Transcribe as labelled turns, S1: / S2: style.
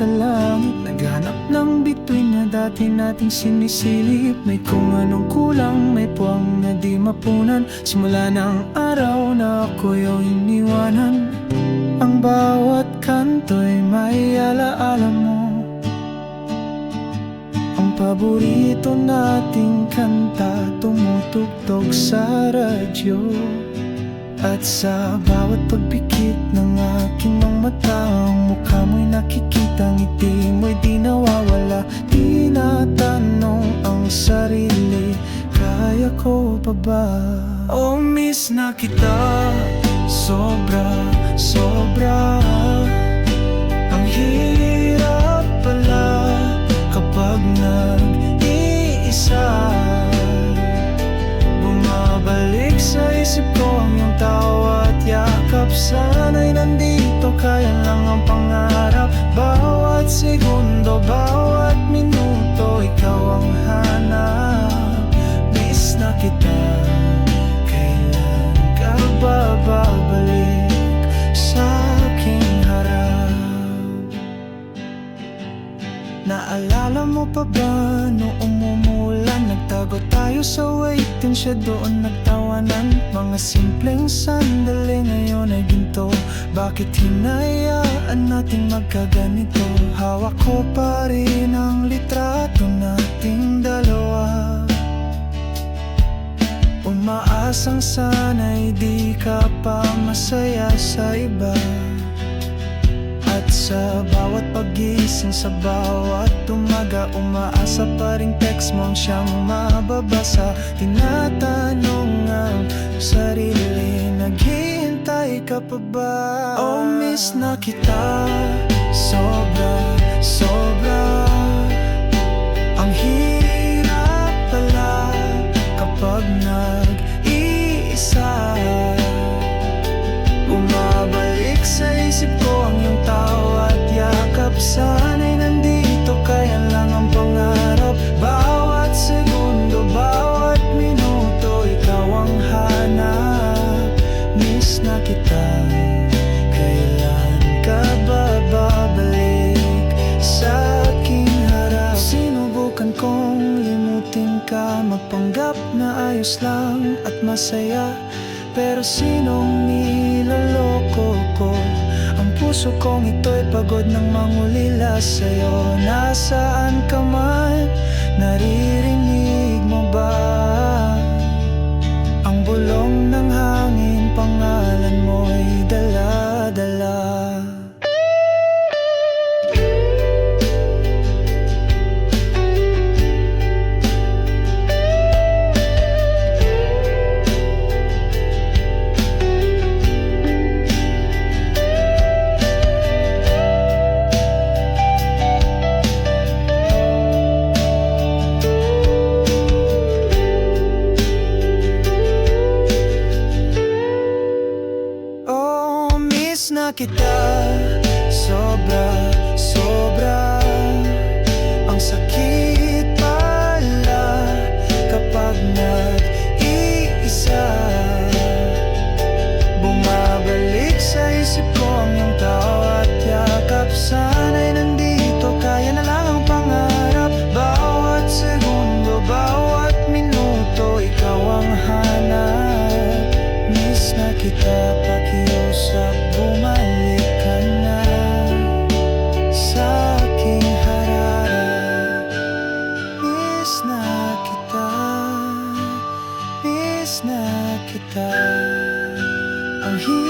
S1: sa Naghanap ng bituin na dati nating sinisilip. May kung anong kulang, may puwang na di mapunan. Simula ng araw na ako'y iniwanan. Ang bawat kanto'y may alaala mo. Ang paborito nating kanta Tumutugtog sa radyo At sa bawat pagpikit ng aking mga mata Ang mukha mo'y nakikita, ngiti mo'y di nawawala Di natanong ang sarili, kaya ko pa ba? Oh, miss na kita, sobra, sobra isip ko ang iyong tawa at yakap. Sana'y nandito, kaya lang ang pangarap. Bawat segundo, bawat minuto, ikaw ang hanap. Miss na kita, kailan ka ba babalik sa aking harap? Naalala mo pa ba noong umuulan Nagtago tayo sa waiting siya doon nagtawanan. Mga simpleng sandali ngayon ay ginto. Bakit hinayaan nating magkaganito? Hawak ko pa rin ang litrato nating dalawa. Umaasang sana'y di ka pa masaya sa iba. At sa bawat pagising, sa bawat umaga Umaasa pa rin text mo ang siyang mababasa. Tinatanong ang sarili Naghihintay ka pa ba? Oh, miss na kita Sobra, ka Magpanggap na ayos lang at masaya Pero sinong niloloko ko? Ang puso kong ito'y pagod ng mangulila sa'yo Nasaan ka man? Naririnig mo ba? Kita Sobra, Miss na kita, pakiusap Bumalik ka na. Sa aking harap Miss na kita Miss na kita. Ang hirap